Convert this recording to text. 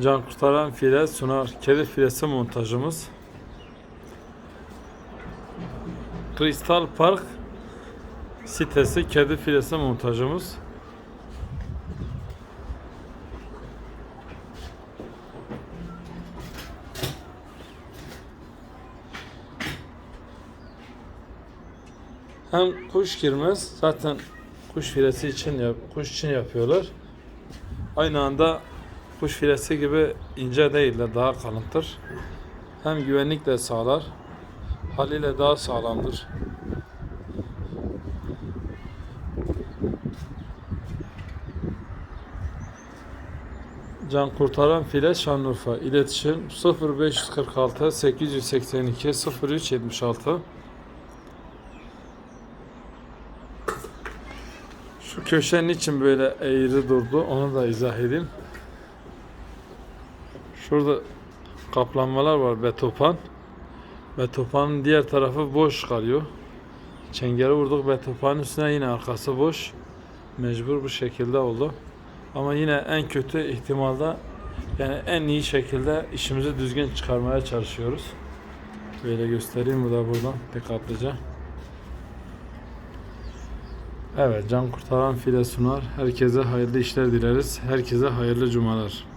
Can kurtaran file sunar. Kedi filesi montajımız. Kristal Park sitesi kedi filesi montajımız. Hem kuş girmez zaten kuş filesi için yap, kuş için yapıyorlar. Aynı anda kuş filesi gibi ince değiller, daha kalındır. Hem güvenlik de sağlar, haliyle daha sağlamdır. Can Kurtaran File Şanlıurfa İletişim 0546 882 0376 Şu köşenin için böyle eğri durdu onu da izah edeyim. Şurada kaplanmalar var betopan. Betopanın diğer tarafı boş kalıyor. Çengeli vurduk betopanın üstüne yine arkası boş. Mecbur bu şekilde oldu. Ama yine en kötü ihtimalde yani en iyi şekilde işimizi düzgün çıkarmaya çalışıyoruz. Böyle göstereyim bu da buradan dikkatlice. Evet, can kurtaran file sunar. Herkese hayırlı işler dileriz. Herkese hayırlı cumalar.